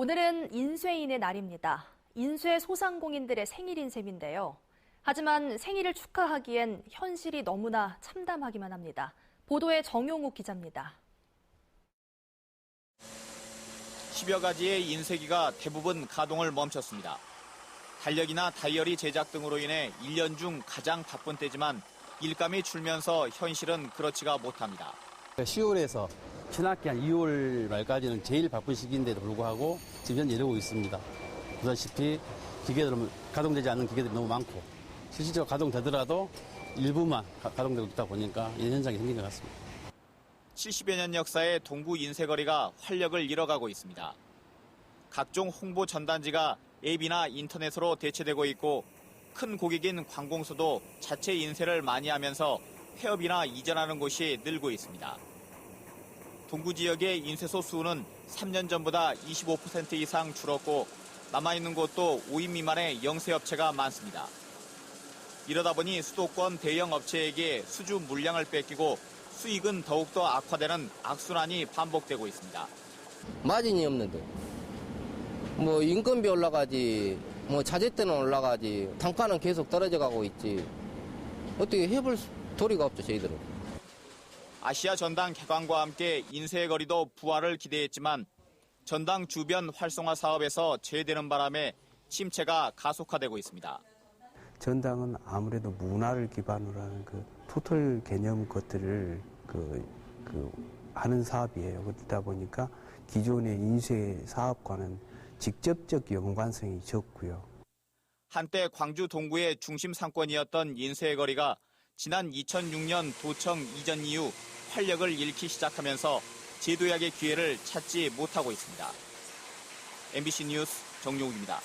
오늘은 인쇄인의 날입니다. 인쇄 소상공인들의 생일인 셈인데요. 하지만 생일을 축하하기엔 현실이 너무나 참담하기만 합니다. 보도에 정용욱 기자입니다. 10여 가지의 인쇄기가 대부분 가동을 멈췄습니다. 달력이나 다이어리 제작 등으로 인해 1년 중 가장 바쁜 때지만 일감이 줄면서 현실은 그렇지가 못합니다. 10월에서 신학기 한 2월 말까지는 제일 바쁜 시기인데도 불구하고 지금 현재 이러고 있습니다. 보다시피 기계들은 가동되지 않는 기계들이 너무 많고 실질적으로 가동되더라도 일부만 가- 가동되고 있다 보니까 이런 현상이 생긴 것 같습니다. 70여 년 역사의 동구 인쇄거리가 활력을 잃어가고 있습니다. 각종 홍보 전단지가 앱이나 인터넷으로 대체되고 있고 큰 고객인 관공서도 자체 인쇄를 많이 하면서 폐업이나 이전하는 곳이 늘고 있습니다. 동구 지역의 인쇄소 수는 3년 전보다 25% 이상 줄었고 남아있는 곳도 5인 미만의 영세업체가 많습니다. 이러다 보니 수도권 대형 업체에게 수주 물량을 뺏기고 수익은 더욱더 악화되는 악순환이 반복되고 있습니다. 마진이 없는데 뭐 인건비 올라가지 뭐 자재 때는 올라가지 단가는 계속 떨어져 가고 있지 어떻게 해볼 수- 도리가 없죠 저희들은 아시아 전당 개관과 함께 인쇄의 거리도 부활을 기대했지만 전당 주변 활성화 사업에서 제외되는 바람에 침체가 가속화되고 있습니다. 전당은 아무래도 문화를 기반으로 하는 그 토털 개념 것들을 그, 그 하는 사업이에요. 그러다 보니까 기존의 인쇄 사업과는 직접적 연관성이 적고요. 한때 광주 동구의 중심 상권이었던 인쇄의 거리가 지난 2006년 도청 이전 이후 활력을 잃기 시작하면서 재도약의 기회를 찾지 못하고 있습니다. MBC 뉴스 정용욱입니다.